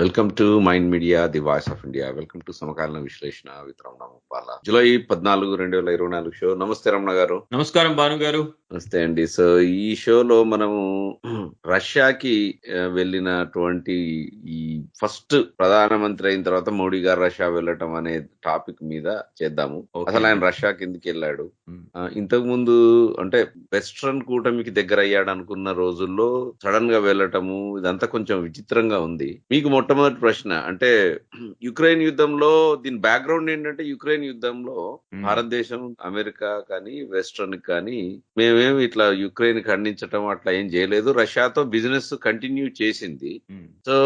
Welcome to mind media the voice of India. Welcome to సమకాలీన విశ్లేషణ with Ramana Muppala July పద్నాలుగు రెండు వేల ఇరవై నాలుగు షో. నమస్తే రమణ గారు. నమస్కారం భాను గారు. నమస్తే అండి. సో ఈ షోలో మనము రష్యాకి వెళ్ళినటువంటి ఈ ఫస్ట్ ప్రధానమంత్రి అయిన తర్వాత మోడీ గారు రష్యా వెళ్ళటం అనే టాపిక్ మీద చేద్దాము. అసలు ఆయన రష్యాకి ఎందుకు వెళ్ళాడు? ఇంతకు ముందు అంటే వెస్ట్రన్ కూటమికి దగ్గర అయ్యాడు అనుకున్న రోజుల్లో సడన్గా వెళ్ళటము ఇదంతా కొంచెం విచిత్రంగా ఉంది. మీకు మొట్టమొదటి ప్రశ్న. అంటే యుక్రెయిన్ యుద్ధంలో దీని బ్యాక్గ్రౌండ్ ఏంటంటే యుక్రెయిన్ యుద్ధంలో. భారతదేశం అమెరికా కానీ వెస్ట్రన్ కానీ మేమేమి ఇట్లా యుక్రెయిన్ ఖండించటం అట్లా ఏం చేయలేదు. రష్యాతో బిజినెస్ కంటిన్యూ చేసింది. సో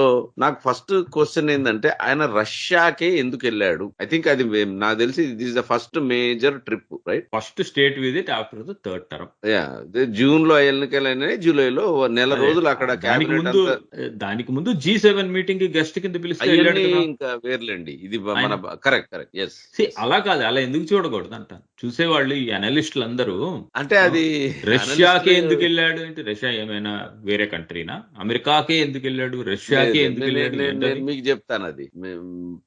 నాకు ఫస్ట్ క్వశ్చన్ ఏంటంటే ఆయన రష్యాకే ఎందుకు వెళ్ళాడు? ఐ థింక్ అది నాకు తెలిసి this the first major trip right first state visit after the third term yeah జూన్లో ఎన్నికలైన జూలైలో నెల రోజులు అక్కడ దానికి ముందు అంతా దానికి ముందు జీ సెవెన్ మీటింగ్ గెస్ట్ కింద పిలిస్తే. ఇంకా వేర్లేండి. ఇది మన కరెక్ట్ కరెక్ట్ ఎస్ అలా కాదు అలా ఎందుకు చూడకూడదు అంట చూసేవాళ్ళు ఈ అనలిస్టులు అందరూ అంటే అది రష్యాకే ఎందుకు వెళ్ళాడు అంటే రష్యా ఏమైనా వేరే కంట్రీనా? అమెరికాకే ఎందుకు వెళ్ళాడు? రష్యాకే ఎందుకు వెళ్ళాడు? మీకు చెప్తాను అది. మేం-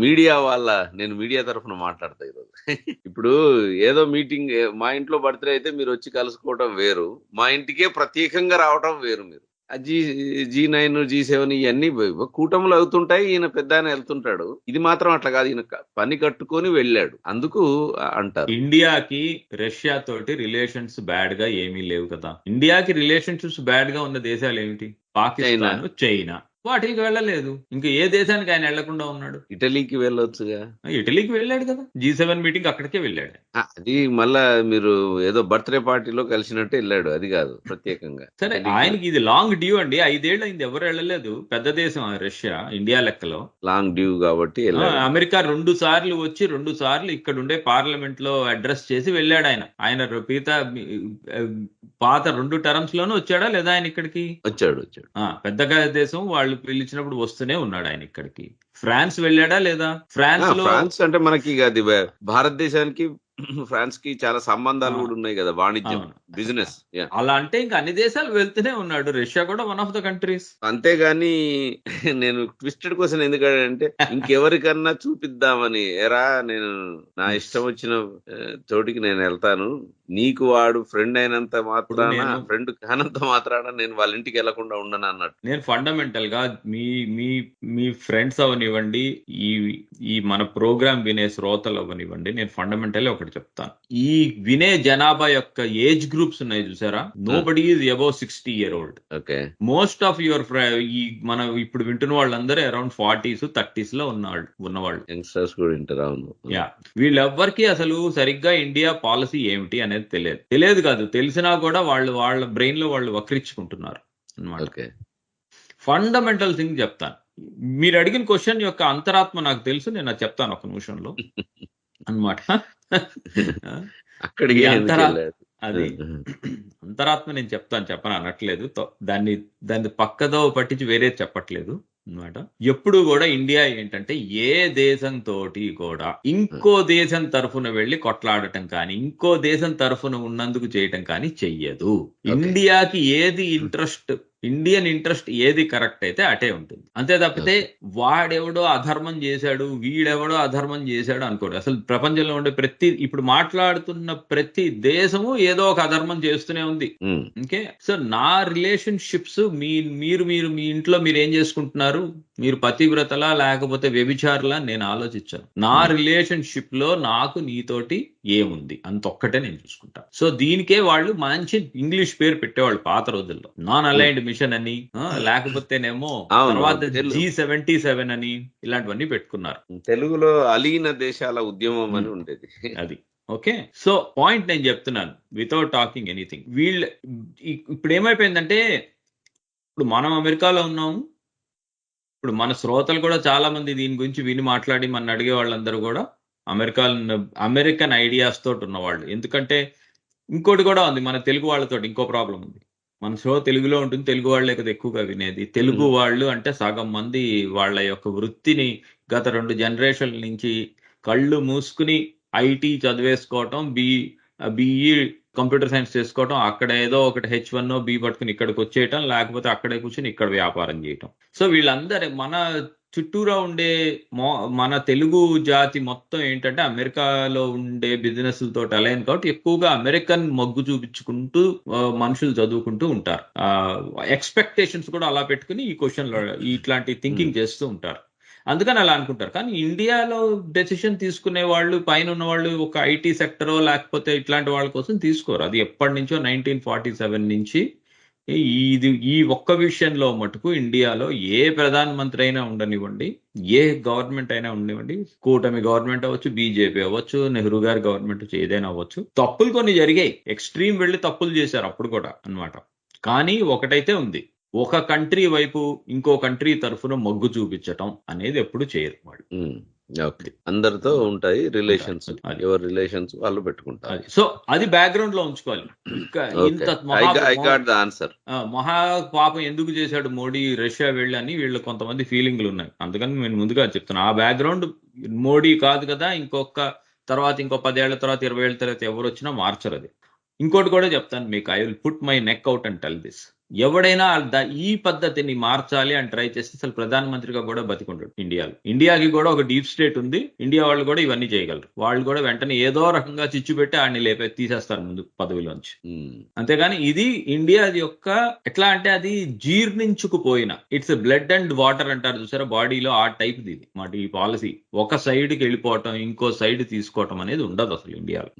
మీడియా వాళ్ళ నేను మీడియా తరఫున మాట్లాడతా ఈరోజు. ఇప్పుడు ఏదో మీటింగ్ మా ఇంట్లో బర్త్డే అయితే మీరు వచ్చి కలుసుకోవడం వేరు మా ఇంటికే ప్రత్యేకంగా రావడం వేరు మీరు. G G nine G seven ఇవన్నీ కూటములు అవుతుంటాయి ఈయన పెద్ద ఆయన వెళ్తుంటాడు. ఇది మాత్రం అట్లా కాదు ఈయన పని కట్టుకొని వెళ్ళాడు. అందుకు అంటారు. ఇండియాకి రష్యా తోటి రిలేషన్స్ బ్యాడ్గా ఏమీ లేవు కదా. ఇండియాకి రిలేషన్షిప్స్ బ్యాడ్గా ఉన్న దేశాలు ఏమిటి? పాకిస్తాన్ చైనా. వాటికి వెళ్ళలేదు. ఇంకా ఏ దేశానికి ఆయన వెళ్ళకుండా ఉన్నాడు? ఇటలీకి వెళ్ళొచ్చుగా. ఇటలీకి వెళ్ళాడు కదా. జీ సెవెన్ మీటింగ్ అక్కడికే వెళ్ళాడు. అది మళ్ళా మీరు ఏదో బర్త్డే పార్టీలో కలిసినట్టు వెళ్ళాడు అది కాదు ప్రత్యేకంగా. సరే ఆయనకి ఇది లాంగ్ డ్యూ అండి. ఐదేళ్ళు అయింది ఎవరు వెళ్ళలేదు. పెద్ద దేశం ఆ రష్యా ఇండియా లెక్కలో. లాంగ్ డ్యూ కాబట్టి అమెరికా రెండు సార్లు వచ్చి రెండు సార్లు ఇక్కడ ఉండే పార్లమెంట్లో అడ్రస్ చేసి వెళ్ళాడు ఆయన. ఆయన పీత పాత రెండు టర్మ్స్ లోనూ వచ్చాడా లేదా ఆయన ఇక్కడికి? వచ్చాడు వచ్చాడు. ఆ పెద్దగా దేశం వాళ్ళు పిలిచినప్పుడు వస్తూనే ఉన్నాడు ఆయన ఇక్కడికి. ఫ్రాన్స్ వెళ్ళాడా లేదా? ఫ్రాన్స్ ఫ్రాన్స్ అంటే మనకి అది భారతదేశానికి ఫ్రాన్స్కి చాలా సంబంధాలు. కూడా ఉన్నాయి కదా వాణిజ్యం. బిజినెస్ అలా అంటే ఇంకా అన్ని దేశాలు వెళ్తూనే ఉన్నాడు. రష్యా కూడా వన్ ఆఫ్ ద కంట్రీస్ అంతేగాని నేను ట్విస్టెడ్ క్వశ్చన్ ఎందుకంటే ఇంకెవరికన్నా చూపిద్దామని ఎరా నేను నా ఇష్టం వచ్చిన చోటికి నేను వెళ్తాను. నీకు వాడు ఫ్రెండ్ అయినంత మాత్రాన ఫ్రెండ్ కానంత మాత్రాన నేను వాళ్ళ ఇంటికి వెళ్ళకుండా ఉండను అన్నట్టు. నేను ఫండమెంటల్గా మీ మీ మీ ఫ్రెండ్స్ అవనివ్వండి ఈ ఈ మన ప్రోగ్రామ్ వినే శ్రోతలు అవనివ్వండి నేను ఫండమెంటల్ ఒకటి చెప్తాను. ఈ వినే జనాభా యొక్క ఏజ్ గ్రూప్స్ ఉన్నాయి చూసారా? Nobody is above sixty year old okay. Most of your ఈ మనం ఇప్పుడు వింటున్న వాళ్ళందరూ అరౌండ్ ఫార్టీస్ థర్టీస్లో ఉన్నవాళ్ళు ఉన్నవాళ్ళు. యంగ్స్టర్స్ కూడా వింటారు యా వీళ్ళెవ్వరికి అసలు సరిగ్గా ఇండియా పాలసీ ఏమిటి అనేది తెలియదు. తెలియదు కాదు తెలిసినా కూడా వాళ్ళు వాళ్ళ బ్రెయిన్లో వాళ్ళు వక్రించుకుంటున్నారు అన్నమాట. ఓకే. ఫండమెంటల్ థింగ్ చెప్తాను. మీరు అడిగిన క్వశ్చన్ యొక్క అంతరాత్మ నాకు తెలుసు నేను చెప్తాను ఒక నిమిషంలో. అన్నమాట. అక్కడికి? అది అంతరాత్మ నేను చెప్తాను చెప్పను అనట్లేదు. దాన్ని దాన్ని పక్కదో పట్టించి వేరే చెప్పట్లేదు అన్నమాట. ఎప్పుడు కూడా ఇండియా ఏంటంటే ఏ దేశం తోటి కూడా ఇంకో దేశం తరఫున వెళ్ళి కొట్లాడటం కానీ ఇంకో దేశం తరఫున ఉన్నందుకు చేయటం కానీ చెయ్యదు. ఇండియాకి ఏది ఇంట్రెస్ట్ ఇండియన్ ఇంట్రెస్ట్ ఏది కరెక్ట్ అయితే అటే ఉంటుంది. అంతే తప్పితే వాడెవడో అధర్మం చేశాడు వీడెవడో అధర్మం చేశాడు అనుకోడు అసలు ప్రపంచంలో ఉండే ప్రతి ఇప్పుడు మాట్లాడుతున్న ప్రతి దేశము ఏదో ఒక అధర్మం చేస్తూనే ఉంది. ఓకే? సో నా రిలేషన్షిప్స్ మీ మీరు మీరు మీ ఇంట్లో మీరు ఏం చేసుకుంటున్నారు? మీరు పతివ్రతలా లేకపోతే వ్యభిచారులా నేను ఆలోచించాను. నా రిలేషన్షిప్లో నాకు నీతోటి ఏముంది? అంత ఒక్కటే నేను చూసుకుంటా. సో దీనికే వాళ్ళు మంచి ఇంగ్లీష్ పేరు పెట్టేవాళ్ళు పాత రోజుల్లో. నాన్ అలైన్డ్ మిషన్ అని ఆ, లేకపోతేనేమో తర్వాత. జీ సెవెంటీ సెవెన్ అని ఇలాంటివన్నీ పెట్టుకున్నారు. తెలుగులో అలీన దేశాల ఉద్యమం అని ఉండేది. అది. ఓకే? సో పాయింట్ నేను చెప్తున్నాను. Without talking anything. వీళ్ళు ఇప్పుడు ఏమైపోయిందంటే ఇప్పుడు మనం అమెరికాలో ఉన్నాము ఇప్పుడు మన శ్రోతలు కూడా చాలా మంది దీని గురించి విని మాట్లాడి మన అడిగే వాళ్ళందరూ కూడా అమెరికా అమెరికన్ ఐడియాస్ తోటి ఉన్నవాళ్ళు. ఎందుకంటే ఇంకోటి కూడా ఉంది మన తెలుగు వాళ్ళతో ఇంకో ప్రాబ్లం ఉంది. మన షో తెలుగులో ఉంటుంది తెలుగు వాళ్ళే కదా ఎక్కువగా వినేది. తెలుగు వాళ్ళు అంటే సగం మంది వాళ్ళ యొక్క వృత్తిని గత రెండు జనరేషన్ల నుంచి కళ్ళు మూసుకుని ఐటీ చదివేసుకోవటం బి బిఈ కంప్యూటర్ సైన్స్ చేసుకోవటం అక్కడ ఏదో ఒకటి హెచ్ వన్ బి పట్టుకుని ఇక్కడికి వచ్చేయటం లేకపోతే అక్కడే కూర్చొని ఇక్కడ వ్యాపారం చేయటం. సో వీళ్ళందరూ మన చుట్టూరా ఉండే మో- మన తెలుగు జాతి మొత్తం ఏంటంటే అమెరికాలో ఉండే బిజినెస్ తోటి అలైన్ కాబట్టి ఎక్కువగా అమెరికన్ మగ్గు చూపించుకుంటూ మనుషులు చదువుకుంటూ ఉంటారు. ఎక్స్పెక్టేషన్స్ కూడా అలా పెట్టుకుని ఈ క్వశ్చన్ ఇట్లాంటి థింకింగ్ చేస్తూ ఉంటారు. అందుకని అలా అనుకుంటారు. కానీ ఇండియాలో డెసిషన్ తీసుకునే వాళ్ళు పైన ఉన్న వాళ్ళు ఒక ఐటీ సెక్టరో లేకపోతే ఇట్లాంటి వాళ్ళ కోసం తీసుకోరు. అది ఎప్పటి నుంచో నైన్టీన్ ఫార్టీ సెవెన్ నుంచి ఇది ఈ ఒక్క విషయంలో మటుకు ఇండియాలో ఏ ప్రధానమంత్రి అయినా ఉండనివ్వండి ఏ గవర్నమెంట్ అయినా ఉండనివ్వండి కూటమి గవర్నమెంట్ అవ్వచ్చు బీజేపీ అవ్వచ్చు నెహ్రూ గారి గవర్నమెంట్ ఏదైనా అవ్వచ్చు తప్పులు కొన్ని జరిగాయి. ఎక్స్ట్రీమ్ వెళ్ళి తప్పులు చేశారు అప్పుడు కూడా అన్నమాట. కానీ ఒకటైతే ఉంది. ఒక కంట్రీ వైపు ఇంకో కంట్రీ తరఫున మొగ్గు చూపించటం అనేది ఎప్పుడు చేయరు వాళ్ళు. ఓకే. అందరితో ఉంటాయి రిలేషన్స్. ఎవరి రిలేషన్స్ వాళ్ళు పెట్టుకుంటారు. సో అది బ్యాక్గ్రౌండ్లో ఉంచుకోవాలి ఇంత ఆన్సర్. మహా పాపం ఎందుకు చేశాడు మోడీ రష్యా వెళ్ళని వీళ్ళు కొంతమంది ఫీలింగ్లు ఉన్నాయి. అందుకని నేను ముందుగా చెప్తున్నా. ఆ బ్యాక్గ్రౌండ్ మోడీ కాదు కదా ఇంకొక తర్వాత ఇంకో పదేళ్ళ తర్వాత ఇరవై ఏళ్ళ తర్వాత ఎవరు వచ్చినా మార్చరు అది. ఇంకోటి కూడా చెప్తాను మీకు. I will put my neck out and tell this ఎవడైనా ఈ పద్ధతిని మార్చాలి అని ట్రై చేస్తే అసలు ప్రధానమంత్రిగా కూడా బతికుంటాడు ఇండియాలో. ఇండియాకి కూడా ఒక డీప్ స్టేట్ ఉంది. ఇండియా వాళ్ళు కూడా ఇవన్నీ చేయగలరు. వాళ్ళు కూడా వెంటనే ఏదో రకంగా చిచ్చు పెట్టి ఆడిని లేపే తీసేస్తారు ముందు పదవిలోంచి. అంతేగాని ఇది ఇండియా యొక్క ఎట్లా అంటే అది జీర్ణించుకుపోయిన. ఇట్స్ బ్లడ్ అండ్ వాటర్ అంటారు చూసారా? బాడీలో ఆ టైప్ ఇది. మాట ఈ పాలసీ. ఒక సైడ్కి వెళ్ళిపోవటం ఇంకో సైడ్ తీసుకోవటం అనేది ఉండదు అసలు ఇండియాలో.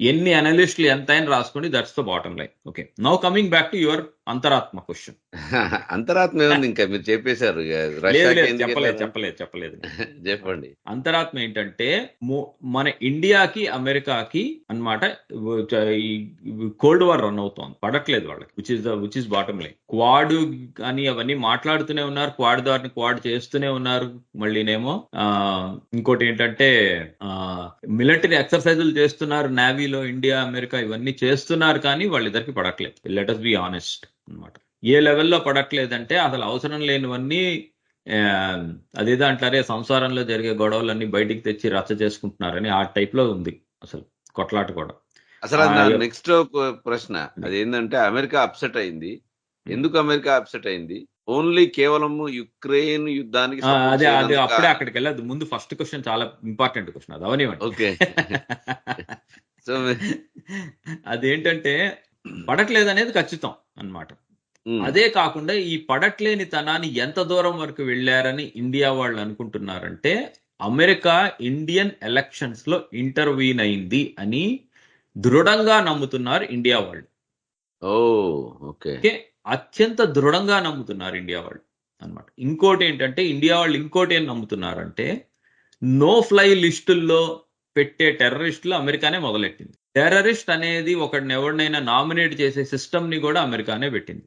ఎన్ని అనలిస్టులు ఎంత అయినా రాసుకోండి that's the bottom line okay now coming back to your అంతరాత్మ క్వశ్చన్ అంతరాత్మ ఏముంది ఇంకా? మీరు చెప్పేశారు. చెప్పలేదు? చెప్పలేదు చెప్పలేదు. చెప్పండి. అంతరాత్మ ఏంటంటే మన ఇండియాకి అమెరికాకి అన్నమాట ఈ కోల్డ్ వార్ రన్ అవుతోంది. పడట్లేదు వాళ్ళకి. Which is the which is bottom line quad అని అవన్నీ మాట్లాడుతూనే ఉన్నారు. క్వాడ్ దారిని క్వాడ్ చేస్తూనే ఉన్నారు. మళ్ళీనేమో ఇంకోటి ఏంటంటే మిలిటరీ ఎక్సర్సైజులు చేస్తున్నారు. నేవీలో ఇండియా అమెరికా ఇవన్నీ చేస్తున్నారు కానీ వాళ్ళిద్దరికి పడట్లేదు. లెట్ అస్ బి ఆనెస్ట్ అన్నమాట. ఏ లెవెల్లో పడట్లేదంటే అసలు అవసరం లేనివన్నీ అదేదో అంటారే సంసారంలో జరిగే గొడవలన్నీ బయటికి తెచ్చి రచ్చ చేసుకుంటున్నారని ఆ టైప్లో ఉంది అసలు కొట్లాట కూడా. అసలు నెక్స్ట్ ప్రశ్న. అది ఏంటంటే అమెరికా అప్సెట్ అయింది. ఎందుకు అమెరికా అప్సెట్ అయింది? ఓన్లీ కేవలం యుక్రెయిన్ యుద్ధానికి అదే అదే? అప్పుడే అక్కడికి వెళ్ళదు. ముందు ఫస్ట్ క్వశ్చన్ చాలా ఇంపార్టెంట్ క్వశ్చన్ అది అవనివ్వండి. ఓకే. సో అదేంటంటే పడట్లేదు అనేది ఖచ్చితం అన్నమాట. అదే కాకుండా ఈ పడట్లేని తనాన్ని ఎంత దూరం వరకు వెళ్ళారని ఇండియా వాళ్ళు అనుకుంటున్నారంటే అమెరికా ఇండియన్ ఎలక్షన్స్లో ఇంటర్వీన్ అయింది అని దృఢంగా నమ్ముతున్నారు ఇండియా వాళ్ళు. Oh okay. ఓకే? అత్యంత దృఢంగా నమ్ముతున్నారు ఇండియా వాళ్ళు అన్నమాట. ఇంకోటి ఏంటంటే ఇండియా వాళ్ళు ఇంకోటి ఏం నమ్ముతున్నారంటే నో ఫ్లై లిస్టుల్లో పెట్టే టెర్రరిస్టులు అమెరికానే మొదలెట్టింది. టెర్రరిస్ట్ అనేది ఒకడిని ఎవరినైనా నామినేట్ చేసే సిస్టమ్ని కూడా అమెరికానే పెట్టింది.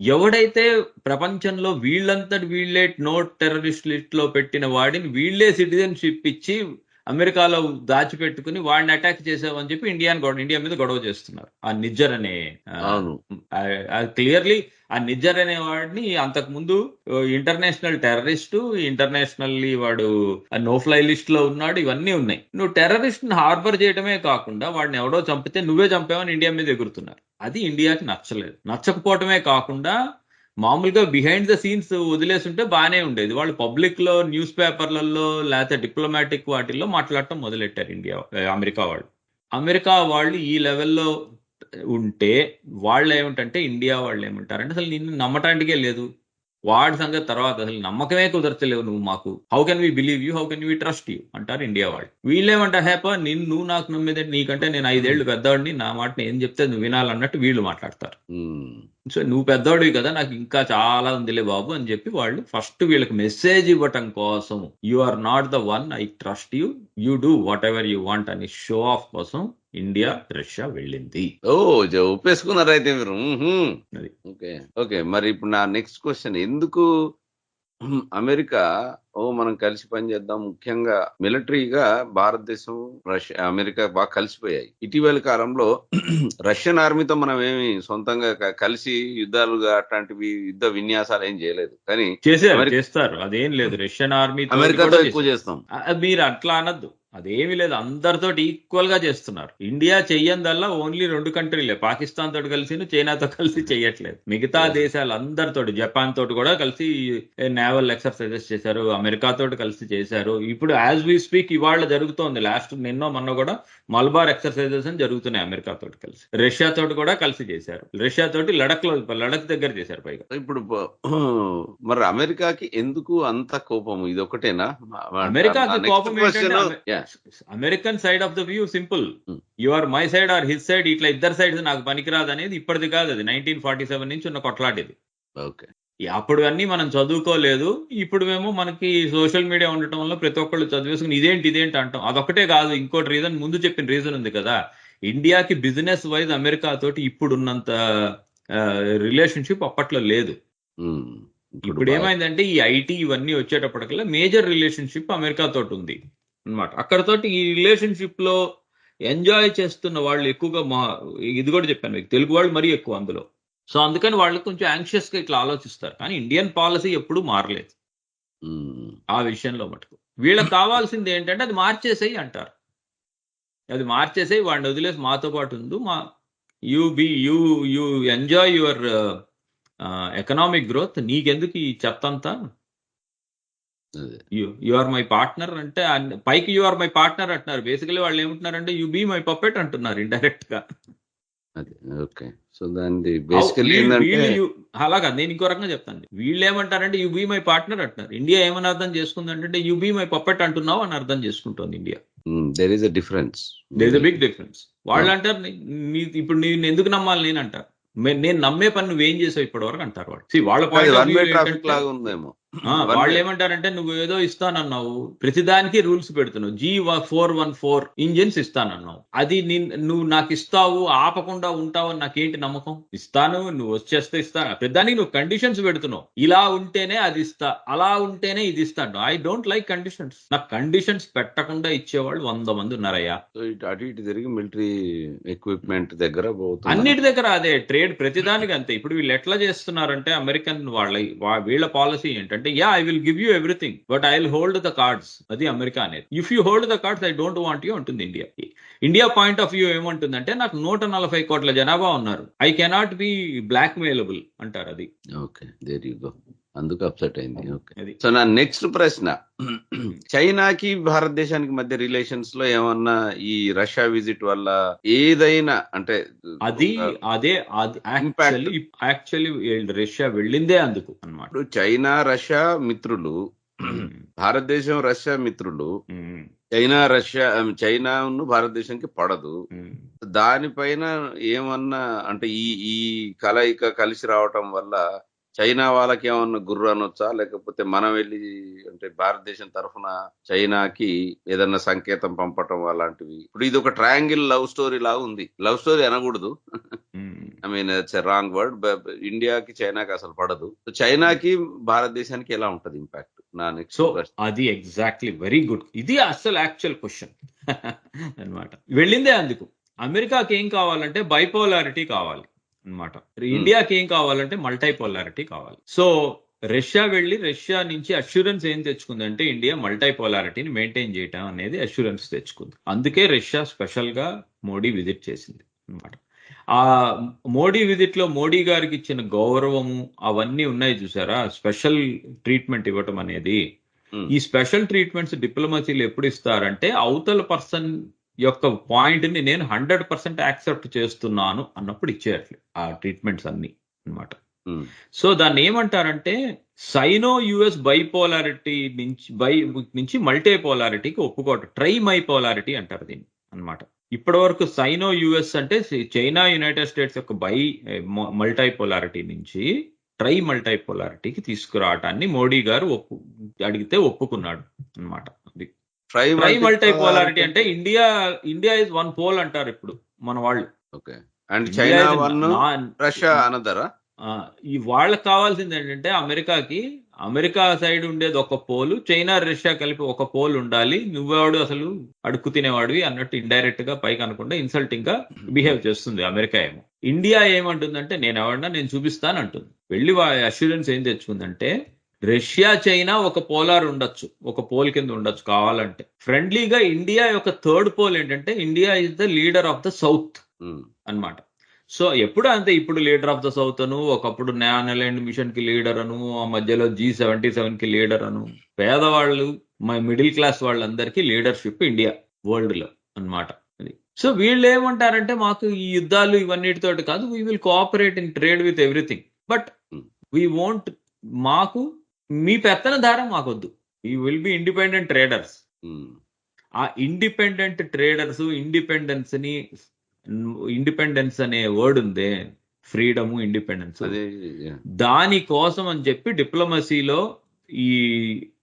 ఎవడైతే ప్రపంచంలో వీళ్ళంతటి వీళ్ళే నో టెర్రరిస్ట్ లిస్ట్లో పెట్టిన వాడిని వీళ్ళే సిటిజన్షిప్ ఇచ్చి అమెరికాలో దాచిపెట్టుకుని వాడిని అటాక్ చేసామని చెప్పి ఇండియాని గొడవ ఇండియా మీద గొడవ చేస్తున్నారు. ఆ నిజ్జర్ అనే క్లియర్లీ ఆ నిజ్జర్ అనే వాడిని అంతకు ముందు ఇంటర్నేషనల్ టెర్రరిస్ట్ ఇంటర్నేషనల్లీ వాడు నో ఫ్లై లిస్ట్లో ఉన్నాడు ఇవన్నీ ఉన్నాయి. నువ్వు టెర్రరిస్ట్ని హార్బర్ చేయడమే కాకుండా వాడిని ఎవడో చంపితే నువ్వే చంపావని ఇండియా మీద ఎగురుతున్నారు. అది ఇండియాకి నచ్చలేదు. నచ్చకపోవటమే కాకుండా మామూలుగా బిహైండ్ ద సీన్స్ వదిలేసుంటే బాగానే ఉండేది. వాళ్ళు పబ్లిక్లో న్యూస్ పేపర్లలో లేకపోతే డిప్లొమాటిక్ వాటిల్లో మాట్లాడటం మొదలెట్టారు ఇండియా అమెరికా వాళ్ళు. అమెరికా వాళ్ళు ఈ లెవెల్లో ఉంటే వాళ్ళు ఏమిటంటే ఇండియా వాళ్ళు ఏమంటారంటే అసలు నిన్ను నమ్మటానికే లేదు. వాడి సంగతి తర్వాత అసలు నమ్మకమే కుదరతలేవు నువ్వు మాకు. How can we believe you how can we trust you అంటారు ఇండియా వాళ్ళు. వీళ్ళేమంటారు హ్యాప నిన్ను నువ్వు నాకు నమ్మేదే నీకంటే నేను ఐదేళ్ళు పెద్దవాడిని నా మాట ఏం చెప్తే నువ్వు వినాలన్నట్టు వీళ్ళు మాట్లాడతారు. ఉమ్, సో నువ్వు పెద్దవాడివి కదా నాకు ఇంకా చాలా ఉందిలే బాబు అని చెప్పి వాళ్ళు ఫస్ట్ వీళ్ళకి మెసేజ్ ఇవ్వటం కోసం you are not the one I trust you you do whatever you want అని షో ఆఫ్ కోసం ఇండియా రష్యా వెళ్ళింది. ఓ ఒప్పేసుకున్నారు అయితే మీరు. Okay okay. మరి ఇప్పుడు నా నెక్స్ట్ క్వశ్చన్. ఎందుకు అమెరికా ఓ మనం కలిసి పనిచేద్దాం ముఖ్యంగా మిలిటరీగా భారతదేశం రష్యా అమెరికా బాగా కలిసిపోయాయి. ఇటీవల కాలంలో రష్యన్ ఆర్మీతో మనం ఏమి సొంతంగా కలిసి యుద్ధాలుగా అట్లాంటివి యుద్ధ విన్యాసాలు ఏం చేయలేదు. కానీ అమెరికా- చేస్తారు. అదేం లేదు. రష్యన్ ఆర్మీ అమెరికాతో ఎక్కువ చేస్తాం. మీరు అట్లా అనద్దు. అదేమీ లేదు. అందరితో ఈక్వల్గా చేస్తున్నారు. ఇండియా చెయ్యందల్లా ఓన్లీ రెండు కంట్రీలే. పాకిస్తాన్ తోటి కలిసి చైనాతో కలిసి చెయ్యట్లేదు. మిగతా. దేశాలు అందరితోటి జపాన్ తోటి కూడా కలిసి నేవల్ ఎక్సర్సైజెస్ చేశారు అమెరికా తోటి కలిసి చేశారు. ఇప్పుడు యాజ్ వి స్పీక్ ఇవాళ జరుగుతోంది. లాస్ట్ నిన్నో మొన్న కూడా మల్బార్ ఎక్సర్సైజెస్ అని జరుగుతున్నాయి అమెరికా తోటి కలిసి. రష్యా తోటి కూడా కలిసి చేశారు. రష్యా తోటి లడక్లో లడక్ దగ్గర చేశారు పైగా. ఇప్పుడు మరి అమెరికాకి ఎందుకు అంత కోపము? ఇది ఒకటేనా? Next కోపం. American side of the view simple. You are my side or his side ఇట్లా ఇద్దరు సైడ్స్ నాకు పనికిరాదు అనేది ఇప్పటిది కాదు అది. నైన్టీన్ ఫార్టీ సెవెన్ నుంచి ఉన్న కొట్లాటది. ఓకే. అప్పుడు అన్ని మనం చదువుకోలేదు. ఇప్పుడు మేము మనకి సోషల్ మీడియా ఉండటం వల్ల ప్రతి ఒక్కళ్ళు చదివేసుకుని ఇదేంటి ఇదేంటి అంటాం. అదొకటే కాదు ఇంకోటి రీజన్ ముందు చెప్పిన రీజన్ ఉంది కదా. ఇండియాకి బిజినెస్ వైజ్ అమెరికా తోటి ఇప్పుడున్నంత రిలేషన్షిప్ అప్పట్లో లేదు. ఇప్పుడు ఏమైందంటే ఈ ఐటీ ఇవన్నీ వచ్చేటప్పటికల్లా మేజర్ రిలేషన్షిప్ అమెరికా తోటి ఉంది అన్నమాట. అక్కడతోటి ఈ రిలేషన్షిప్లో ఎంజాయ్ చేస్తున్న వాళ్ళు ఎక్కువగా మా ఇది కూడా చెప్పాను మీకు తెలుగు వాళ్ళు మరీ ఎక్కువ అందులో. సో అందుకని వాళ్ళు కొంచెం యాంగ్షియస్గా ఇట్లా ఆలోచిస్తారు. కానీ ఇండియన్ పాలసీ ఎప్పుడూ మారలేదు. ఆ విషయంలో మటుకు. వీళ్ళకి కావాల్సింది ఏంటంటే అది మార్చేసేయి అంటారు. అది మార్చేసేయి వాడిని వదిలేసి మాతో పాటు ఉండు. మా you be you you enjoy your economic growth నీకెందుకు ఈ చెత్తంతా. యు ఆర్ మై పార్ట్నర్ అంటే పైకి యు ఆర్ మై పార్ట్నర్ అంటున్నారు. బేసికలీ వాళ్ళు ఏమంటున్నారంటే యు బీ మై పప్పెట్ అంటున్నారు ఇండైరెక్ట్గా. అదే ఓకే. సో దాని బేసికల్లీ ఏంటంటే అలాగా నేను ఇంకో రకంగా చెప్తాను. వీళ్ళు ఏమంటారంటే యు బీ మై పార్ట్నర్ అంటున్నారు. ఇండియా ఏమని అర్థం చేసుకుందంటే యు బీ మై పప్పెట్ అంటున్నావు అని అర్థం చేసుకుంటోంది India. There is a difference there is a big difference వాళ్ళు అంటారు ఇప్పుడు నేను ఎందుకు నమ్మాలి నేను అంటారు నేను నమ్మే పని నువ్వేం చేసావు ఇప్పటి వరకు అంటారు వాళ్ళు. వాళ్ళ లాగా ఉందేమో. వాళ్ళు. ఏమంటారంటే నువ్వు ఏదో ఇస్తానన్నావు ప్రతిదానికి రూల్స్ పెడుతున్నావు. G four one four engines ఇస్తానన్నావు. అది నువ్వు నాకు ఇస్తావు ఆపకుండా ఉంటావు అని నాకేంటి నమ్మకం? ఇస్తాను నువ్వు వచ్చేస్తే ఇస్తాను. ప్రతిదానికి నువ్వు కండిషన్స్ పెడుతున్నావు. ఇలా ఉంటేనే అది ఇస్తా అలా ఉంటేనే ఇది ఇస్తాను ఐ డోంట్ లైక్ కండిషన్స్ నాకు కండిషన్స్ పెట్టకుండా ఇచ్చేవాళ్ళు వంద మంది ఉన్నారయ్యా. ఇటు అటు ఇటు తిరిగి మిలిటరీ ఎక్విప్మెంట్ దగ్గర అన్నిటి దగ్గర అదే ట్రేడ్ ప్రతిదానికి అంతే. ఇప్పుడు వీళ్ళు ఎట్లా చేస్తున్నారంటే అమెరికన్ వాళ్ళ వీళ్ళ పాలసీ ఏంటంటే అంటే yeah I will give you everything but I will hold the cards అది అమెరికా అనేది. If you hold the cards I don't want you అంటుంది India. India point of view ఏమంటుందంటే నాకు నూట నలభై కోట్ల జనాభా ఉన్నారు. I cannot be blackmailable అంటారు అది. ఓకే దేర్ యూ గో అందుకు అప్సెట్ అయింది. సో నా నెక్స్ట్ ప్రశ్న. చైనాకి భారతదేశానికి మధ్య రిలేషన్స్లో ఏమన్నా ఈ రష్యా విజిట్ వల్ల ఏదైనా అంటే అది అదే యాక్చువల్లీ యాక్చువల్లీ రష్యా వెళ్ళిందే అందుకు అన్నమాట. ఇప్పుడు చైనా రష్యా మిత్రులు భారతదేశం రష్యా మిత్రులు చైనా రష్యా చైనాను భారతదేశానికి పడదు. దానిపైన ఏమన్నా అంటే ఈ ఈ కలయిక కలిసి రావటం వల్ల చైనా వాళ్ళకి ఏమన్నా గుర్రు అనొచ్చా? లేకపోతే మనం వెళ్ళి అంటే భారతదేశం తరఫున చైనాకి ఏదన్నా సంకేతం పంపటం అలాంటివి? ఇప్పుడు ఇది ఒక ట్రయాంగిల్ లవ్ స్టోరీ లాగా ఉంది. లవ్ స్టోరీ అనకూడదు. I mean it's wrong word. ఇండియాకి చైనాకి అసలు పడదు. చైనాకి భారతదేశానికి ఎలా ఉంటది ఇంపాక్ట్ నా సో నెక్స్ట్ అది ఎగ్జాక్ట్లీ వెరీ గుడ్ ఇది అసలు యాక్చువల్ క్వశ్చన్ అన్నమాట. వెళ్ళిందే అందుకు. అమెరికాకి ఏం కావాలంటే బైపోలారిటీ కావాలి. అన్నమాట. ఇండియాకి ఏం కావాలంటే మల్టైపోలారిటీ కావాలి. సో రష్యా వెళ్ళి రష్యా నుంచి అష్యూరెన్స్ ఏం తెచ్చుకుందంటే ఇండియా మల్టైపోలారిటీని మెయింటైన్ చేయటం అనేది అష్యూరెన్స్ తెచ్చుకుంది. అందుకే రష్యా స్పెషల్గా మోడీ విజిట్ చేసింది అన్నమాట. ఆ మోడీ విజిట్లో మోడీ గారికి ఇచ్చిన గౌరవము అవన్నీ ఉన్నాయి చూసారా? స్పెషల్ ట్రీట్మెంట్ ఇవ్వటం అనేది. ఈ స్పెషల్ ట్రీట్మెంట్స్ డిప్లొమసీలు ఎప్పుడు ఇస్తారంటే అవతల పర్సన్ యొక్క పాయింట్ని నేను హండ్రెడ్ పర్సెంట్ యాక్సెప్ట్ చేస్తున్నాను అన్నప్పుడు ఇచ్చేయట్లే ఆ ట్రీట్మెంట్స్ అన్ని అన్నమాట. సో దాన్ని ఏమంటారంటే సైనో యుఎస్ బైపోలారిటీ నుంచి బై నుంచి మల్టీపోలారిటీకి ఒప్పుకోవటం ట్రై మైపోలారిటీ అంటారు దీన్ని అన్నమాట. ఇప్పటి వరకు సైనో యుఎస్ అంటే చైనా యునైటెడ్ స్టేట్స్ యొక్క బై మల్టీపోలారిటీ నుంచి ట్రై మల్టీపోలారిటీకి తీసుకురావటాన్ని మోడీ గారు ఒప్పు అడిగితే ఒప్పుకున్నాడు అన్నమాట. అది ట్రై మల్టీపోలారిటీ అంటే India India is one pole అంటారు ఇప్పుడు మన వాళ్ళు. Okay and China one Russia అనదరా ఈ వాళ్ళకి కావాల్సింది ఏంటంటే అమెరికాకి అమెరికా సైడ్ ఉండేది ఒక పోలు చైనా రష్యా కలిపి ఒక పోల్ ఉండాలి. నువ్వెవడు అసలు? అడుక్కు తినేవాడివి అన్నట్టు ఇండైరెక్ట్గా పైకి అనకుండా ఇన్సల్టింగ్గా బిహేవ్ చేస్తుంది అమెరికా ఏమో. ఇండియా ఏమంటుందంటే నేను ఎవరన్నా నేను చూపిస్తాను అంటుంది వెళ్ళి అష్యూరెన్స్ ఏం తెచ్చుకుందంటే రష్యా చైనా ఒక పోలార్ ఉండొచ్చు ఒక పోల్ కింద ఉండొచ్చు కావాలంటే. ఫ్రెండ్లీగా ఇండియా యొక్క థర్డ్ పోల్ ఏంటంటే India is the leader of the south um, అన్నమాట. సో ఎప్పుడు అంతే ఇప్పుడు లీడర్ ఆఫ్ ద సౌత్ అను ఒకప్పుడు నానలాండ్ మిషన్కి లీడర్ అను ఆ మధ్యలో జీ సెవెంటీ సెవెన్కి లీడర్ అను పేదవాళ్ళు మా మిడిల్ క్లాస్ వాళ్ళందరికీ లీడర్షిప్ ఇండియా వరల్డ్లో అన్నమాట అది. సో వీళ్ళు ఏమంటారంటే మాకు ఈ యుద్ధాలు ఇవన్నిటితోటి కాదు we will cooperate in trade with everything but. We won't మాకు మీ పెత్తనధారం మాకొద్దు. We will be independent traders ఆ ఇండిపెండెంట్ ట్రేడర్స్ ఇండిపెండెన్స్ని ఇండిపెండెన్స్ అనే వర్డ్ ఉందే ఫ్రీడమ్ ఇండిపెండెన్స్. దాని కోసం అని చెప్పి డిప్లొమసీలో ఈ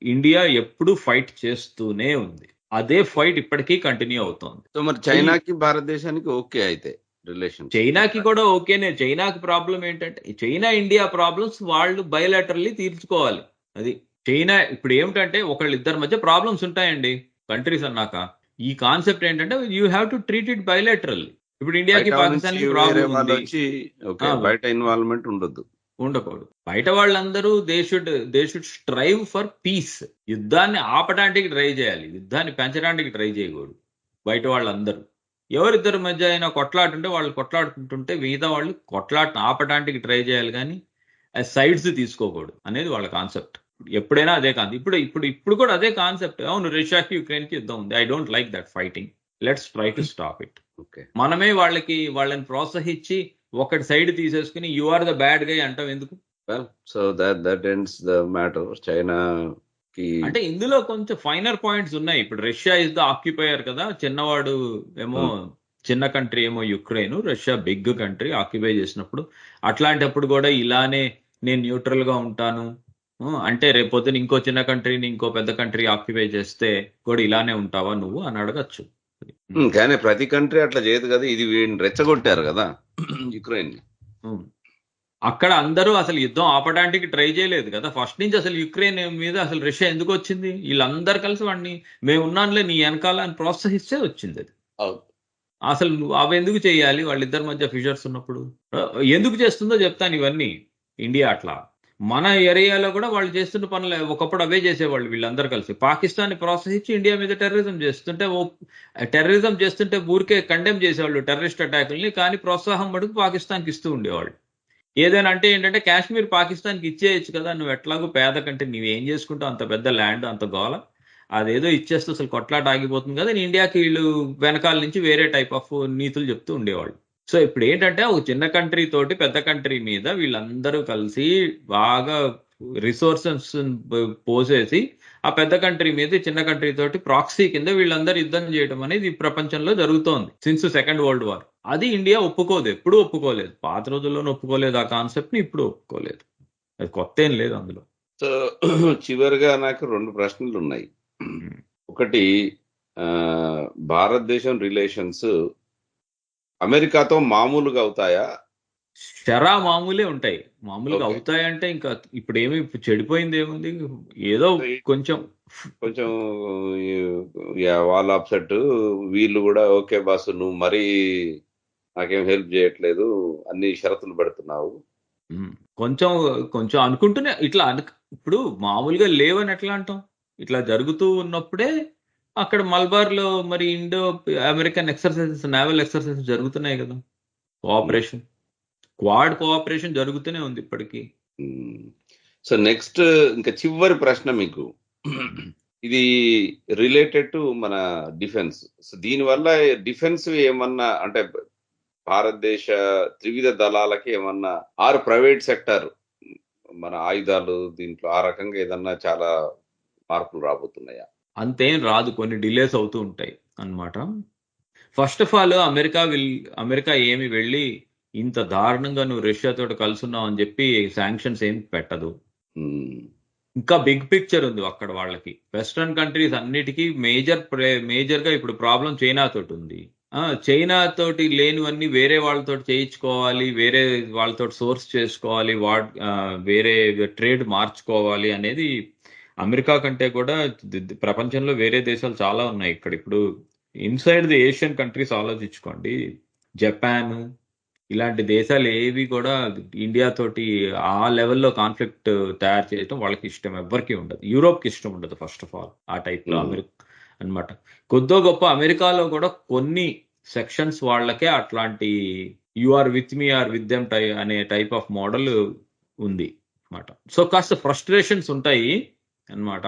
ఇండియా ఎప్పుడు ఫైట్ చేస్తూనే ఉంది. అదే ఫైట్ ఇప్పటికీ కంటిన్యూ అవుతోంది. సో మరి చైనాకి భారతదేశానికి ఓకే అయితే రిలేషన్ చైనాకి కూడా ఓకేనే. చైనాకి ప్రాబ్లం ఏంటంటే చైనా ఇండియా ప్రాబ్లమ్స్ వాళ్ళు బయలాటరల్లీ తీర్చుకోవాలి. అది. చైనా ఇప్పుడు ఏమిటంటే ఒకళ్ళ ఇద్దరి మధ్య ప్రాబ్లమ్స్ ఉంటాయండి కంట్రీస్ అన్నాక. ఈ కాన్సెప్ట్ ఏంటంటే you have to treat it bilateral ఇప్పుడు ఇండియాకి పాకిస్తాన్. బయట ఇన్వాల్వ్మెంట్ ఉండొద్దు. ఉండకూడదు. బయట వాళ్ళందరూ they should they should strive for peace యుద్ధాన్ని ఆపడానికి ట్రై చేయాలి. యుద్ధాన్ని పెంచడానికి ట్రై చేయకూడదు. బయట వాళ్ళందరూ. ఎవరిద్దరి మధ్య అయినా కొట్లాడుంటే వాళ్ళు కొట్లాడుకుంటుంటే మిగతా వాళ్ళు కొట్లాటను ఆపడానికి ట్రై చేయాలి కానీ సైడ్స్ తీసుకోకూడదు అనేది వాళ్ళ కాన్సెప్ట్ ఎప్పుడైనా అదే కాదు ఇప్పుడు ఇప్పుడు ఇప్పుడు కూడా అదే కాన్సెప్ట్. అవును రష్యాకి యుక్రెయిన్కి యుద్ధం ఉంది. I don't like that fighting. Let's try to stop it. Okay. మనమే వాళ్ళకి వాళ్ళని ప్రోత్సహించి ఒకటి సైడ్ తీసేసుకుని you are the bad guy అంటాం ఎందుకు? So that that ends the matter China అంటే ఇందులో కొంచెం ఫైనర్ పాయింట్స్ ఉన్నాయి. ఇప్పుడు రష్యా ఇస్ ద ఆక్యుపైయర్ కదా. చిన్నవాడు ఏమో చిన్న కంట్రీ ఏమో Ukraine. Russia big country occupy చేసినప్పుడు. అట్లాంటప్పుడు కూడా ఇలానే నేను న్యూట్రల్గా ఉంటాను. అంటే రేపు పొద్దున ఇంకో చిన్న కంట్రీని ఇంకో పెద్ద కంట్రీ ఆక్యుపై చేస్తే కూడా ఇలానే ఉంటావా నువ్వు అని అడగచ్చు. కానీ ప్రతి కంట్రీ అట్లా చేయదు కదా ఇది వీడిని రెచ్చగొట్టారు కదా యుక్రెయిన్. అక్కడ అందరూ అసలు యుద్ధం ఆపడానికి ట్రై చేయలేదు కదా. ఫస్ట్ నుంచి అసలు యుక్రెయిన్ మీద అసలు రష్యా ఎందుకు వచ్చింది? వీళ్ళందరూ కలిసి వాడిని మేము ఉన్నానులే నీ వెనకాల అని ప్రోత్సహిస్తే వచ్చింది అది. అసలు అవి ఎందుకు చేయాలి? వాళ్ళిద్దరి మధ్య ఫిషర్స్ ఉన్నప్పుడు. ఎందుకు చేస్తుందో చెప్తాను ఇవన్నీ. ఇండియా అట్లా. మన ఏరియాలో కూడా వాళ్ళు చేస్తున్న పనులు. ఒకప్పుడు అవే చేసేవాళ్ళు వీళ్ళందరూ కలిసి. పాకిస్తాన్ ప్రోత్సహించి ఇండియా మీద టెర్రరిజం చేస్తుంటే ఓ టెర్రరిజం చేస్తుంటే ఊరికే కండెమ్ చేసేవాళ్ళు టెర్రరిస్ట్ అటాకుల్ని కానీ ప్రోత్సాహం మటుకు పాకిస్తాన్కి ఇస్తూ ఉండేవాళ్ళు. ఏదైనా అంటే ఏంటంటే కాశ్మీర్ పాకిస్తాన్కి ఇచ్చేయచ్చు కదా నువ్వు ఎట్లాగో పేద కంటే నువ్వేం చేసుకుంటావు? అంత పెద్ద ల్యాండ్ అంత గోల. అదేదో ఇచ్చేస్తే అసలు కొట్లాట ఆగిపోతుంది కదా. ఇండియాకి వీళ్ళు వెనకాల నుంచి వేరే టైప్ ఆఫ్ నీతులు చెప్తూ ఉండేవాళ్ళు. సో ఇప్పుడు ఏంటంటే ఒక చిన్న కంట్రీ తోటి పెద్ద కంట్రీ మీద వీళ్ళందరూ కలిసి బాగా రిసోర్సెస్ పోసేసి ఆ పెద్ద కంట్రీ మీద చిన్న కంట్రీ తోటి ప్రాక్సీ కింద వీళ్ళందరూ యుద్ధం చేయడం అనేది ఈ ప్రపంచంలో జరుగుతోంది సిన్స్ సెకండ్ వరల్డ్ వార్ అది ఇండియా ఒప్పుకోదు ఎప్పుడు ఒప్పుకోలేదు. పాత రోజుల్లోనే ఒప్పుకోలేదు ఆ కాన్సెప్ట్ని ఇప్పుడు ఒప్పుకోలేదు. అది కొత్త ఏం లేదు అందులో. సో చివరిగా నాకు రెండు ప్రశ్నలు ఉన్నాయి ఒకటి ఆ, భారతదేశం రిలేషన్స్ అమెరికాతో మామూలుగా అవుతాయా? షరా మామూలే ఉంటాయి. మామూలుగా. అవుతాయంటే ఇంకా ఇప్పుడు ఏమి చెడిపోయింది ఏముంది ఏదో కొంచెం కొంచెం వాళ్ళ అప్సెట్ వీళ్ళు కూడా ఓకే బాస్ నువ్వు మరీ నాకేం హెల్ప్ చేయట్లేదు అన్ని షరతులు పెడుతున్నావు. కొంచెం కొంచెం అనుకుంటూనే ఇట్లా అను ఇప్పుడు మామూలుగా లేవని ఎట్లా అంటాం? ఇట్లా జరుగుతూ ఉన్నప్పుడే అక్కడ మల్బార్లో మరి Indo American exercises naval exercises జరుగుతున్నాయి కదా. కోఆపరేషన్ క్వాడ్ కోఆపరేషన్ జరుగుతూనే ఉంది ఇప్పటికీ. Hmm. సో నెక్స్ట్ ఇంకా చివరి ప్రశ్న మీకు. ఇది రిలేటెడ్ టు మన డిఫెన్స్ సో దీనివల్ల డిఫెన్స్ ఏమన్నా అంటే భారతదేశ త్రివిధ దళాలకి ఏమన్నా ఆరు ప్రైవేట్ సెక్టర్ మన ఆయుధాలు దీంట్లో ఆ రకంగా ఏదన్నా చాలా మార్పులు రాబోతున్నాయా? అంతేం రాదు కొన్ని డిలేస్ అవుతూ ఉంటాయి అన్నమాట first of all America will America ఏమి వెళ్ళి ఇంత దారుణంగా నువ్వు రష్యాతో కలుసున్నావు అని చెప్పి శాంక్షన్స్ ఏం పెట్టదు ఉమ్, ఇంకా బిగ్ పిక్చర్ ఉంది అక్కడ వాళ్ళకి వెస్ట్రన్ కంట్రీస్ అన్నిటికీ మేజర్ మేజర్గా ఇప్పుడు ప్రాబ్లం చైనా తోటి ఉంది! చైనా తోటి లేనివన్నీ వేరే వాళ్ళతో చేయించుకోవాలి. వేరే వాళ్ళతో సోర్స్ చేసుకోవాలి. వాడ్ ఆహ్, వేరే ట్రేడ్ మార్చుకోవాలి అనేది అమెరికా కంటే కూడా ప్రపంచంలో వేరే దేశాలు చాలా ఉన్నాయి ఇక్కడ. ఇప్పుడు ఇన్‌సైడ్ ది ఏషియన్ కంట్రీస్ ఆలోచించుకోండి. జపాను ఇలాంటి దేశాలు ఏవి కూడా ఇండియా తోటి ఆ లెవెల్‌లో కాన్ఫ్లిక్ట్ తయారు చేయటం వాళ్ళకి ఇష్టం ఎవ్వరికీ ఉండదు. యూరోప్‌కి ఇష్టం ఉండదు ఫస్ట్ ఆఫ్ ఆల్. ఆ టైప్‌లో హ్మ్. అమెరి అన్నమాట. కొద్దో గొప్ప అమెరికాలో కూడా కొన్ని సెక్షన్స్ వాళ్ళకే అట్లాంటి you are with me are with them tie అనే టైప్ ఆఫ్ మోడల్ ఉంది అన్నమాట. సో కాస్త ఫ్రస్ట్రేషన్స్ ఉంటాయి అన్నమాట.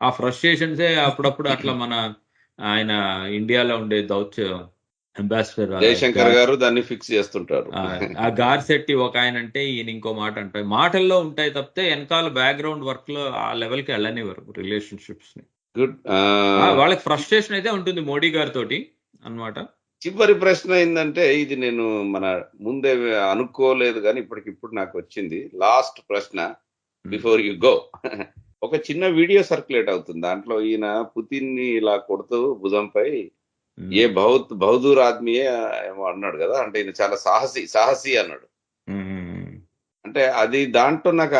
ఆ ఫ్రస్ట్రేషన్సే అప్పుడప్పుడు అట్లా మన ఆయన ఇండియాలో ఉండే దౌత్య అంబాసిడర్ జయశంకర్ గారు దాన్ని ఫిక్స్ చేస్తుంటారు. ఆ! గార్సెట్టి ఒకాయనంటే ఈయన ఇంకో మాట అంటారు. మాటల్లో ఉంటాయి తప్పితే ఎనకాల బ్యాక్‌గ్రౌండ్ వర్క్‌లో ఆ లెవెల్‌కి వెళ్ళనివ్వరు రిలేషన్‌షిప్స్‌ని. గుడ్. ఆ! ఆహ్, వాళ్ళకి ఫ్రస్ట్రేషన్ అయితే ఉంటుంది మోడీ గారితోటి అన్నమాట. చివరి ప్రశ్న ఏందంటే ఇది నేను మన ముందే అనుకోలేదు గానీ ఇప్పటికిప్పుడు నాకొచ్చింది. లాస్ట్ ప్రశ్న. Before you go. ఒక చిన్న వీడియో సర్క్యులేట్ అవుతుంది. దాంట్లో ఈయన పుతిన్‌ని ఇలా కొడుతూ భుజంపై ఏ హ్మ్. బహుత్ బహదూర్ ఆద్మీయే ఏమో అన్నాడు గదా! అంటే ఈయన చాలా సాహసి, సాహసి అన్నాడు. అంటే అది దాంట్లో నాకు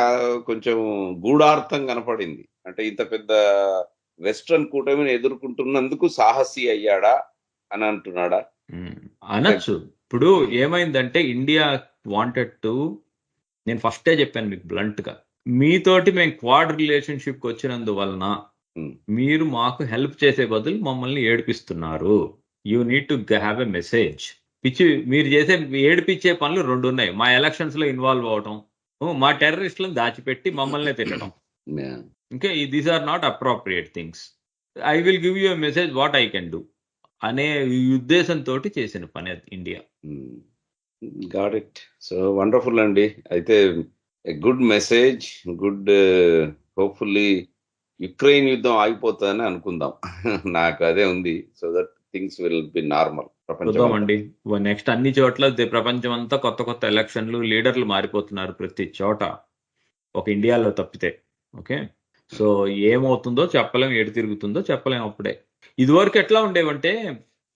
కొంచెం గూఢార్థం కనపడింది. అంటే ఇంత పెద్ద వెస్టర్న్ కూటమిని ఎదుర్కొంటున్నందుకు సాహసి అయ్యాడా అని అంటున్నాడా? అనొచ్చు. ఇప్పుడు. ఏమైందంటే ఇండియా వాంటెడ్ టు నేను ఫస్టే చెప్పాను మీకు బ్లంట్‌గా. మీతోటి మేము క్వాడ్ రిలేషన్‌షిప్‌కి వచ్చినందువలన. మీరు మాకు హెల్ప్ చేసే బదులు మమ్మల్ని ఏడిపిస్తున్నారు. You need to have a message. పిచ్చి మీరు చేసే ఏడిపిచ్చే పనులు 2 ఉన్నాయి. మా ఎలక్షన్స్‌లో ఇన్వాల్వ్ అవ్వటం. హ్మ్. మా టెర్రరిస్ట్‌లను దాచిపెట్టి మమ్మల్నే తిట్టడం. Yeah! Okay. These are not appropriate things. I will give you a message what I can do అనే ఈ ఉద్దేశంతోటి చేసిన పని India. Got it. So wonderful అండి. అయితే a good message. Good hopefully Ukraine యుద్ధం ఆగిపోతుందని అనుకుందాం. నాకు అదే ఉంది. So that things will be normal ప్రపంచం అండి నెక్స్ట్ అన్ని చోట్ల ప్రపంచం అంతా కొత్త కొత్త ఎలక్షన్‌లు, లీడర్‌లు మారిపోతున్నారు ప్రతి చోట. ఒక ఇండియాలో తప్పితే. ఓకే. సో ఏమవుతుందో చెప్పలేం. ఏడు తిరుగుతుందో చెప్పలేం అప్పుడే. ఇదివరకు ఎట్లా ఉండేవంటే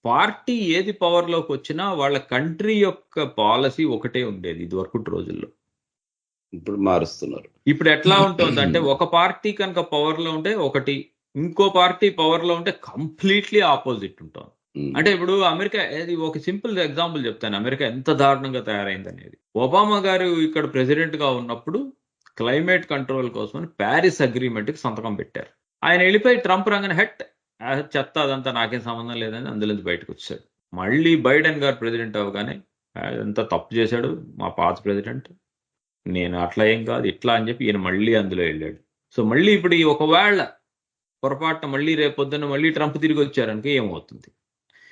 పార్టీ ఏది పవర్లోకి వచ్చినా వాళ్ళ కంట్రీ యొక్క పాలసీ ఒకటే ఉండేది ఇదివరకు రోజుల్లో. ఇప్పుడు మారుస్తున్నారు. ఇప్పుడు ఎట్లా ఉంటోందంటే ఒక పార్టీ కనుక పవర్‌లో ఉంటే ఒకటి. ఇంకో పార్టీ పవర్‌లో ఉంటే కంప్లీట్‌లీ అపోజిట్ ఉంటోంది. అంటే ఇప్పుడు అమెరికా ఇది ఒక సింపుల్ ఎగ్జాంపుల్ చెప్తాను. అమెరికా ఎంత దారుణంగా తయారైందనేది. ఒబామా గారు ఇక్కడ ప్రెసిడెంట్‌గా ఉన్నప్పుడు క్లైమేట్ కంట్రోల్ కోసమని పారిస్ అగ్రీమెంట్‌కి సంతకం పెట్టారు. ఆయన ఎళ్ళిపోయి ట్రంప్ రాగానే హెట్ చెత్త అదంతా నాకేం సంబంధం లేదని అందులోంచి బయటకొచ్చేసాడు. మళ్ళీ బైడెన్ గారు ప్రెసిడెంట్ అవ్వగానే అదంతా తప్పు చేశాడు మా పాత ప్రెసిడెంట్. నేను అట్లా ఏం కాదు ఇట్లా అని చెప్పి ఈయన మళ్ళీ అందులో ఎళ్ళాడు. సో మళ్ళీ ఇప్పుడు ఈ ఒకవేళ పొరపాటున మళ్ళీ రేపొద్దున మళ్ళీ ట్రంప్ తిరిగి వచ్చారనుకో ఏమవుతుంది?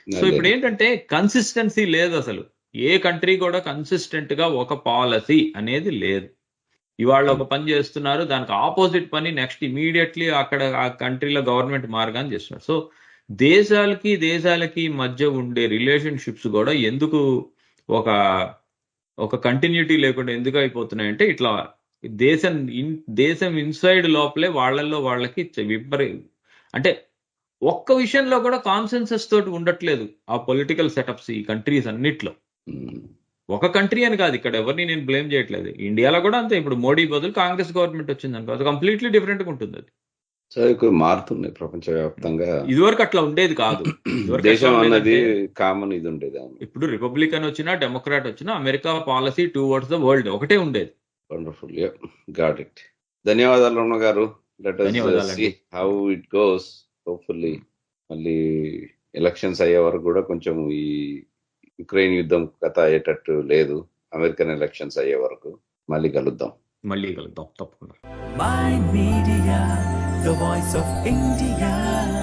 సో. ఇప్పుడు ఏంటంటే కన్సిస్టెన్సీ లేదసలు. ఏ కంట్రీ కూడా కన్సిస్టెంట్‌గా ఒక పాలిసీ అనేది లేదు. ఇవాళ ఒక పని చేస్తున్నారు. దానికి అపోజిట్ పని నెక్స్ట్ ఇమ్మీడియేట్‌లీ అక్కడ ఆ కంట్రీలో గవర్నమెంట్ మారగానే చేస్తున్నారు. సో దేశాలకి, దేశాలకి మధ్య ఉండే రిలేషన్‌షిప్స్ గూడా ఎందుకు ఒక ఒక కంటిన్యూటీ లేకుండా ఎందుకు అయిపోతున్నాయంటే ఇట్లా దేశం ఇన్ దేశం ఇన్‌సైడ్ లోపలే వాళ్ళల్లో వాళ్ళకి విపరీ అంటే ఒక్క విషయంలో కూడా కాన్సెన్సస్ తోటి ఉండట్లేదు. ఆ పొలిటికల్ సెటప్స్ ఈ కంట్రీస్ అన్నిట్లో. హ్మ్. ఒక కంట్రీ అని కాదు ఇక్కడ ఎవరిని నేను బ్లేమ్ చేయట్లేదు. ఇండియాలో కూడా అంతే. ఇప్పుడు మోడీ బదులు కాంగ్రెస్ గవర్నమెంట్ వచ్చిందనుకో అది కంప్లీట్‌లీ డిఫరెంట్‌గా ఉంటుందది. సో ఎక్కువ మారుతున్నాయి ప్రపంచవ్యాప్తంగా. ఇదివరకు అట్లా ఉండేది కాదు. దేశం అన్నది కామన్ ఇది ఉండేది. ఇప్పుడు రిపబ్లికన్ వచ్చినా, డెమోక్రాట్ వచ్చినా America policy towards the world ఒకటే ఉండేది. వండర్‌ఫుల్. Got it. ధన్యవాదాలు Ramana garu. Let. How it goes. Hopefully మళ్ళీ ఎలక్షన్స్ అయ్యే వరకు కూడా కొంచెం ఈ యుక్రెయిన్ యుద్ధం కథ అయ్యేటట్టు లేదు. అమెరికన్ ఎలక్షన్స్ అయ్యే వరకు. మళ్ళీ కలుద్దాం. మళ్ళీ కలుద్దాం తప్పకుండా. The voice of India.